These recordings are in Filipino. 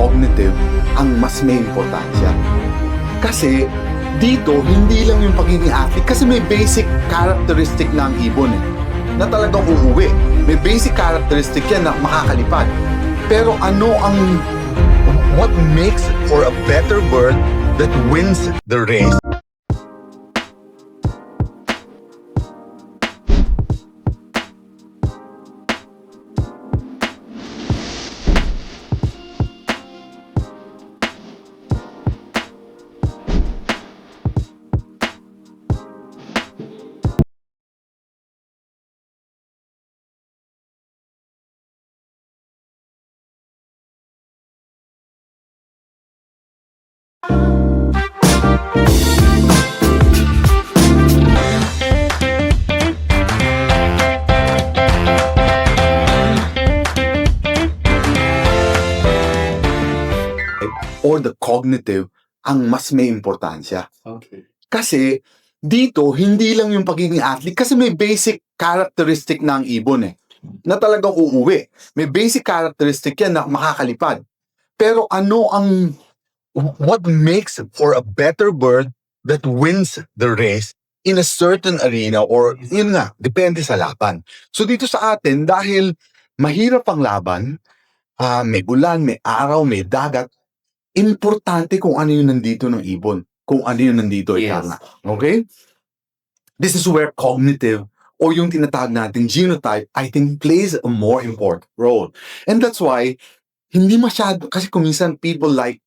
cognitive ang mas may importansya. Kasi dito, hindi lang yung pagiging athlete. Kasi may basic characteristic na ang ibon eh, na talagang uuwi. May basic characteristic yan na makakalipad. Pero ano ang what makes for a better bird that wins the race? Or the cognitive ang mas may importansya. Okay. Kasi dito, hindi lang yung pagiging athlete. Kasi may basic characteristic na ang ibon eh. Na talagang uuwi. May basic characteristic yan na makakalipad. Pero ano ang what makes for a better bird that wins the race in a certain arena or yun nga, depende sa laban. So dito sa atin, dahil mahirap ang laban, ah, may bulan, may araw, may dagat, importante kung ano yung nandito ng ibon. Kung ano yung nandito, Yes. ika nga. Okay? This is where cognitive or yung tinatawag nating genotype, I think plays a more important role. And that's why, hindi masyado, kasi kuminsan people like,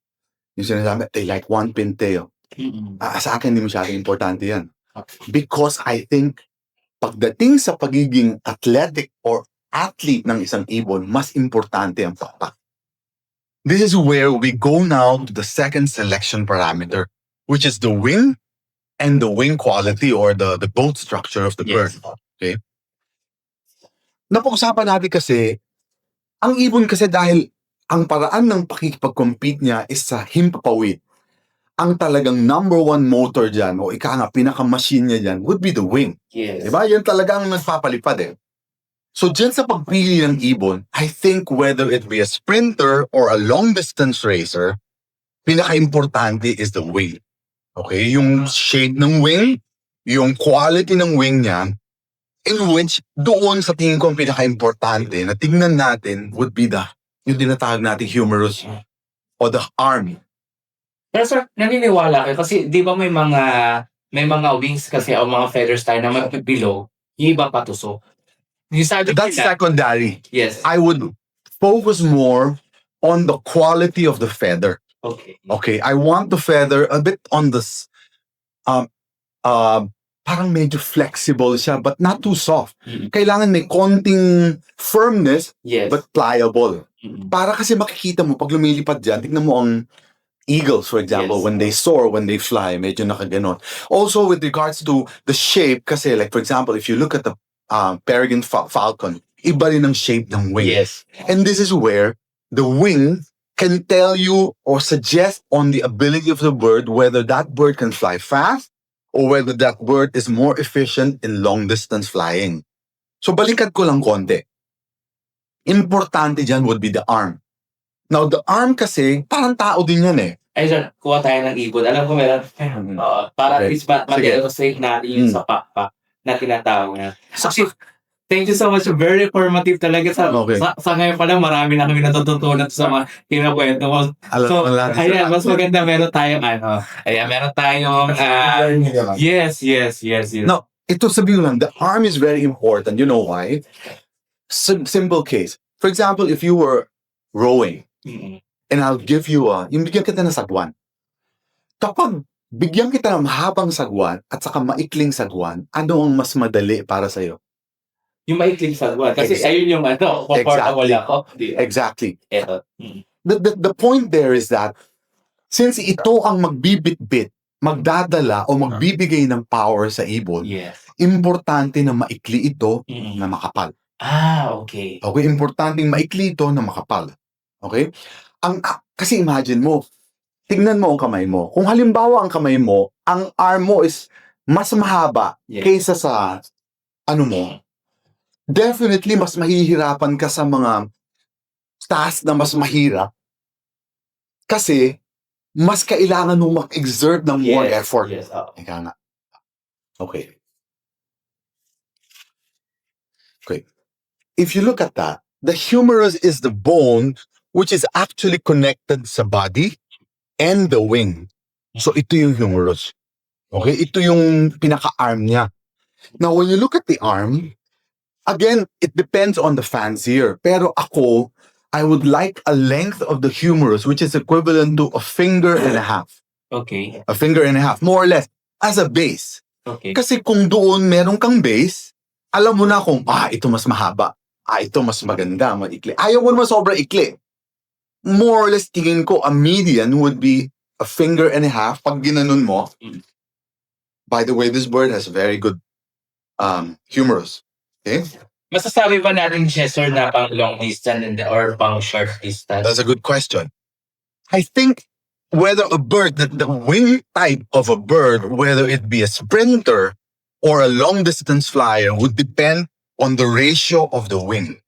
yung sinasabi, they like one pintail. Mm-mm. Ah, sa akin, hindi masyado importante yan. Because I think, pagdating sa pagiging athletic or athlete ng isang ibon, mas importante ang pakpak. This is where we go now to the second selection parameter, which is the wing and the wing quality or the, the boat structure of the bird. Yes. Napag-usapan natin kasi, ang ibon kasi dahil ang paraan ng pakikipag-compete niya is sa himpapawid. Ang talagang number one motor dyan, o ika nga, pinaka-machine niya dyan, would be the wing. Yes. Diba? Yan talaga ang nagpapalipad eh. So dyan sa pagpili ng ibon, I think whether it be a sprinter or a long-distance racer, pinaka-importante is the wing. Okay? Yung shape ng wing, yung quality ng wing niya, in which doon sa tingin ko ang pinaka-importante na tingnan natin would be the yung tinatawag natin humerus o the arm. Pero sir, naniniwala kayo kasi di ba may mga may mga wings kasi o mga feathers tayo na may below, yung iba patusok. Yung sabi That's nila, secondary. yes. I would focus more on the quality of the feather. Okay. Okay, I want the feather a bit on this um uh, parang medyo flexible siya but not too soft. Mm. Kailangan may konting firmness Yes. but pliable. Mm. Para kasi makikita mo pag lumilipad diyan, tignan mo ang eagles for example Yes. when they soar, when they fly, medyo nakaganon. Also with regards to the shape kasi like for example if you look at the um, peregrine fa- falcon, iba rin ang shape ng wing. Yes. And this is where the wing can tell you or suggest on the ability of the bird whether that bird can fly fast or whether that bird is more efficient in long distance flying. So balikan ko lang konti. Importante dyan would be the arm. Now the arm kasi parang tao din yan eh. Ay sir, kuha tayo ng ibon. Alam ko meron. Oo, para at Okay. least ma- ma-illustrate natin yung Mm. sa pakpak na tinatawag na. Actually, thank you so much. Very informative talaga sa, Okay. sa, sa ngayon pa lang marami na kami natututunan sa mga kinakwento mo. Alam So, ayan, mas maganda meron tayong ano. Ayan, meron tayong ah, yes, yes, yes, yes. No. Ito sabihin ko lang, the arm is very important. You know why? Sim- simple case. For example, if you were rowing, Mm-mm. and I'll give you a, yung bigyan kita ng sagwan. Kapag bigyan kita ng mahabang sagwan at saka maikling sagwan, ano ang mas madali para sa'yo? Yung maikling sagwan. Kasi Ex- ayun yung ano, comfortable Exactly. ako. Exactly. Eto. Mm. The, the, the point there is that since ito ang magbibit-bit, magdadala o magbibigay ng power sa ibon, Yes. importante na maikli ito Mm. na makapal. Ah, okay. Okay, importanteng maikli ito na makapal. Okay? Ang ah, kasi imagine mo, tingnan mo ang kamay mo. Kung halimbawa ang kamay mo, ang arm mo is mas mahaba Yes. kaysa sa ano mo, definitely mas mahihirapan ka sa mga task na mas mahirap Kasi, mas kailangan mo mag-exert ng more Yes, effort. Yes. oo. Ika nga. Okay. Okay. If you look at that, the humerus is the bone which is actually connected sa body and the wing. So ito yung humerus. Okay? Ito yung pinaka-arm niya. Now, when you look at the arm, again, it depends on the fancier. Pero ako, I would like a length of the humerus which is equivalent to a finger and a half. Okay. A finger and a half, more or less, as a base. Okay. Kasi kung doon meron kang base, alam mo na kung, ah, ito mas mahaba. Ah, ito mas maganda, maikli. Ayaw mo naman sobra ikli. More or less, tingin ko, a median would be a finger and a half pag ginanon mo. Mm. By the way, this bird has very good um, humerus. Okay? Masasabi ba natin siya, sir, na pang long distance and or pang short distance? That's a good question. I think whether a bird, the, the wing type of a bird, whether it be a sprinter or a long distance flyer, would depend on the ratio of the wing,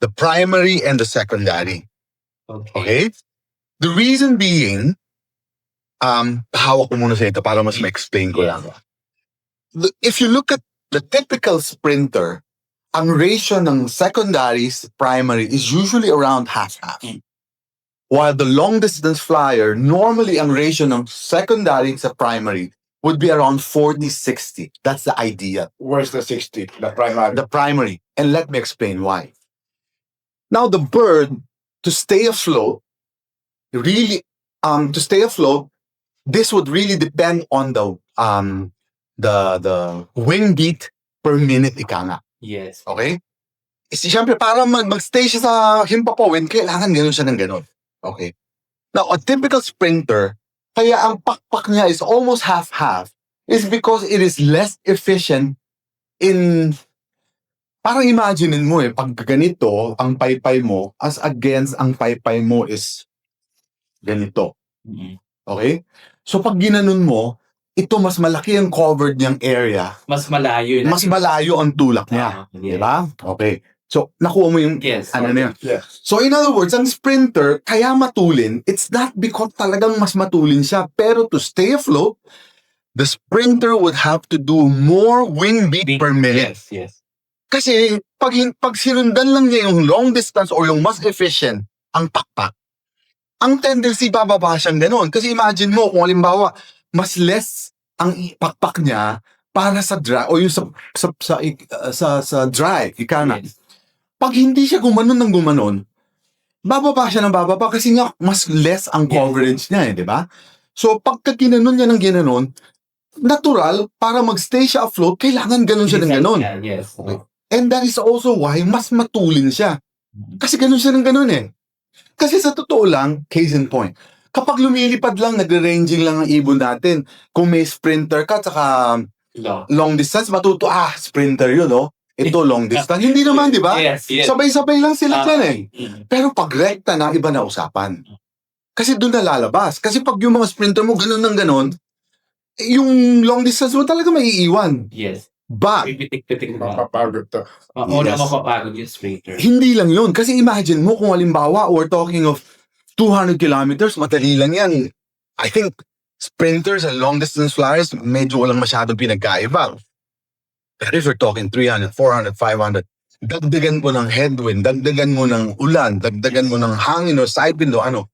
the primary and the secondary. Okay. The reason being, um, hawak ko muna sa ito para mas ma-explain ko lang. The- If you look at the typical sprinter, ang ratio ng secondary sa primary is usually around half-half. Mm. While the long distance flyer, normally ang ratio ng secondary sa primary would be around 40-60. That's the idea Where's the 60? The primary. the primary. And let me explain why. Now, the bird, to stay afloat, really, um, to stay afloat, this would really depend on the, um, the, the wing beat per minute, ika nga. Yes. Okay? Kasi syempre, para mag- mag-stay siya sa himpapawin, kailangan ganun siya ng ganun. Okay? Now, a typical sprinter, kaya ang pakpak niya is almost half-half, is because it is less efficient in... Parang imaginein mo eh, pag ganito, ang paypay mo, as against ang paypay mo is ganito. Okay? So pag ginanon mo, ito mas malaki ang covered niyang area, Mas malayo. yun. mas malayo ang tulak niya. Ah, yes. Diba? Okay. So, nakuha mo yung Yes. ano na yun. Yes. So, in other words, ang sprinter, kaya matulin, it's not because talagang mas matulin siya. Pero to stay afloat, the sprinter would have to do more wing beat Big- per minute. Yes, yes. Kasi pag, pag sinundan lang niya yung long distance or yung mas efficient, ang pakpak, ang tendency bababa siyang ganun. Kasi imagine mo, kung halimbawa, mas less ang pakpak niya para sa dry o yung sa sa sa, uh, sa, sa dry, ika. Yes. Pag hindi siya gumanon ng gumanon, bababa siya ng bababa kasi nga mas less ang Yes. coverage niya eh, di ba? So pagka ginanon niya ng ginanon, natural, para magstay siya afloat, kailangan ganon siya ng. Yeah, Yes. Okay. And that is also why mas matulin siya. Kasi ganun siya ng ganun eh. Kasi sa totoo lang, case in point, kapag lumilipad lang, nagre-ranging lang ang ibon natin, kung may sprinter ka, tsaka Long. long distance, matuto, ah, sprinter yun, no? Ito long distance. Hindi naman, di ba? Yes, yes. Sabay-sabay lang sila Ah, dyan eh. mm. Pero pag rekta na, iba na usapan. Kasi doon na lalabas. Kasi pag yung mga sprinter mo, ganun ng ganun, yung long distance mo talaga maiiwan. Yes. But, Pipitik-pitik mo. Mapapagod to. Oo na Yes. mapapagod yung sprinter. Hindi lang yun. Kasi imagine mo kung halimbawa we're talking of 200 kilometers, madali lang yan. I think sprinters and long distance flyers, medyo walang masyadong pinagkaiba. Pero if you're talking 300, 400, 500, dagdagan mo ng headwind, dagdagan mo ng ulan, dagdagan mo ng hangin o side wind o ano,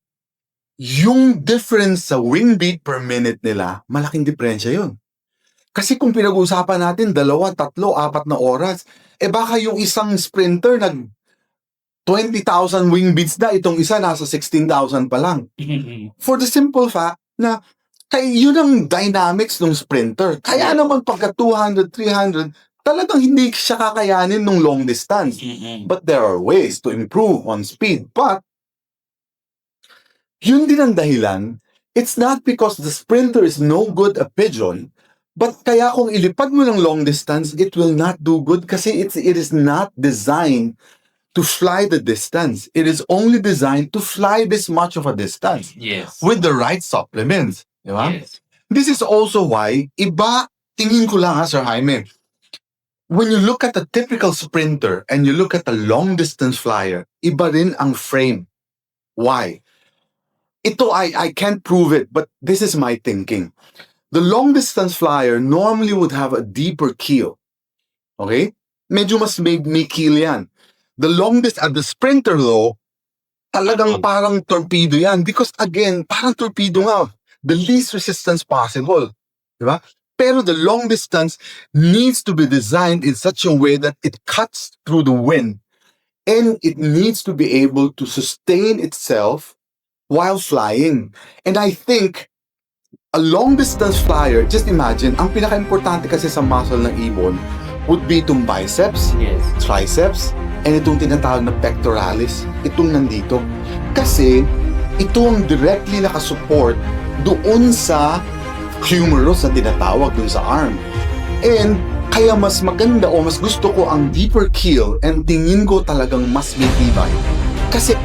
yung difference sa wing beat per minute nila, malaking diferensya yun. Kasi kung pinag-uusapan natin, dalawa, tatlo, apat na oras, eh baka yung isang sprinter nag 20,000 wing beats na, itong isa nasa 16,000 pa lang. For the simple fact na kay yun ang dynamics ng sprinter. Kaya naman pagka 200, 300, talagang hindi siya kakayanin ng long distance. But there are ways to improve on speed. But, yun din ang dahilan. It's not because the sprinter is no good a pigeon, but kaya kung ilipad mo ng long distance, it will not do good kasi it's, it is not designed to fly the distance. It is only designed to fly this much of a distance Yes. with the right supplements. Di ba? Yes. This is also why, iba, tingin ko lang ha, Sir Jaime, when you look at a typical sprinter and you look at a long distance flyer, iba rin ang frame. Why? ito I, I can't prove it, but this is my thinking. The long distance flyer normally would have a deeper keel. Okay? Medyo mas may, may keel yan. The longest at the sprinter though, talagang parang torpedo yan. Because again, parang torpedo nga. The least resistance possible. Di ba? Pero the long distance needs to be designed in such a way that it cuts through the wind. And it needs to be able to sustain itself while flying. And I think a long distance flyer, just imagine, ang pinaka-importante kasi sa muscle ng ibon would be itong biceps, Yes. triceps, and itong tinatawag na pectoralis, itong nandito. Kasi ito ang directly nakasupport doon sa humerus na tinatawag doon sa arm. And kaya mas maganda o mas gusto ko ang deeper keel and tingin ko talagang mas may tibay. Kasi